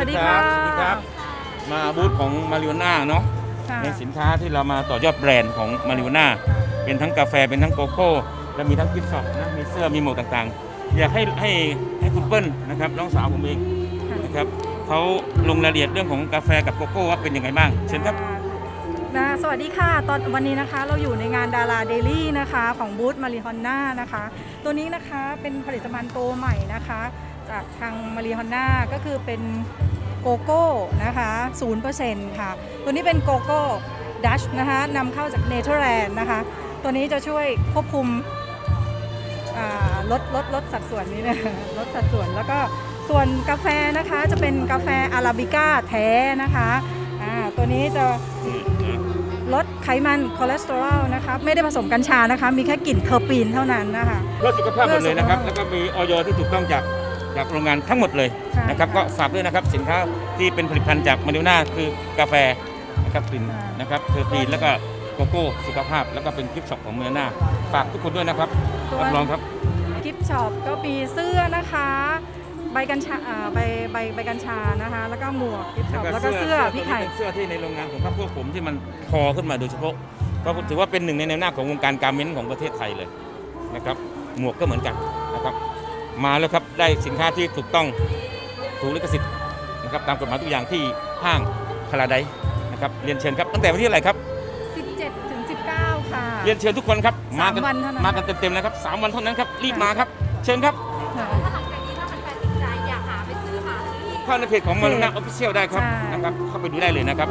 วัสดีค่ะสวัสดีครับ มาบูธของมาริโอน่าเนาะค่ะในสินค้าที่เรามาต่อยอดแบรนด์ของมาริโอน่าเป็นทั้งกาแฟ เป็นทั้งโกโก้ และมีทั้งกิฟต์ช็อปนะ มีเสื้อ มีหมวกต่างๆ อยากให้ให้ให้คุณเปิ้ลนะครับน้องสาวผมเองนะครับเขาลงรายละเอียดเรื่องของกาแฟกับโกโก้ว่าเป็นยังไงบ้าง เชิญครับนะสวัสดีค่ะ ตอนวันนี้นะคะเราอยู่ในงานดาราเดลี่นะคะของบูธมาริฮอนน่านะคะ ตัวนี้นะคะเป็นผลิตภัณฑ์ตัวใหม่นะคะ จากทางมาริฮอนน่าก็คือเป็น โกโก้นะคะ0%ค่ะ ตัวนี้เป็นโกโก้ดัชนะคะนำเข้าจากเนเธอร์แลนด์นะคะ ตัวนี้จะช่วยควบคุมอ่าลดลดลดสัดส่วนนี้นะลดสัดส่วนแล้วก็ส่วนกาแฟนะคะจะเป็นกาแฟอาราบิก้าแท้นะคะอ่าตัวนี้จะลดไขมันคอเลสเตอรอลนะคะไม่ได้ผสมกัญชานะคะ มีแค่กลิ่นเทอร์ปีนเท่านั้นนะคะเพื่อสุขภาพหมดเลยนะครับเพื่แล้อสุขภาพวก็มีออยที่ถูกต้องจาก จากโรงงานทั้งหมดเลยใช่นะครับค่ะก็ฝากด้วยนะครับสินค้าที่เป็นผลิตภัณฑ์จากมาริโอน่าคือกาแฟนะครับกลิ่นค่ะนะครับเทอร์ปีนแล้วก็โกโก้สุขภาพ แล้วก็เป็นกิฟต์ช็อปของมาริโอน่าฝากทุกคนด้วยนะครับรับรองครับกิฟต์ช็อปก็มีเสื้อนะคะ ใบกัญชาอ่าใบใบใบกัญชานะคะ แล้วก็หมวกกิฟต์ช็อปแล้วก็เสื้อพี่ไข่เป็นเสื้อที่ในโรงงานของพรรคพวกผมที่มันทอขึ้นมาโดยเฉพาะก็ถือว่าเป็นหนึ่งในแนวหน้าของวงการการเม้นท์ของประเทศไทยเลยนะครับหมวกก็เหมือนกันนะครับ มาแล้วครับได้สินค้าที่ถูกต้องถูกลิขสิทธิ์นะครับตามกฎหมายทุกอย่างที่ห้างพาราไดนะครับเรียนเชิญครับตั้งแต่วันที่อะไหรครับ 17ถึง19 ค่ะ เรียนเชิญทุกคนครับสามกัวันเท่านั้น มากันเต็มๆนะครับสามวันเท่านั้นครับรีบมาครับ เชิญครับค่ะ ถ้าหลังจากนี้ถ้ามันแฟนติดใจอยากหาไปซื้อหาซื้ออีกเข้าในเพจของมารุนาออฟฟิเชียลได้ครับใช่ นะครับเข้าไปดูได้เลยนะครับ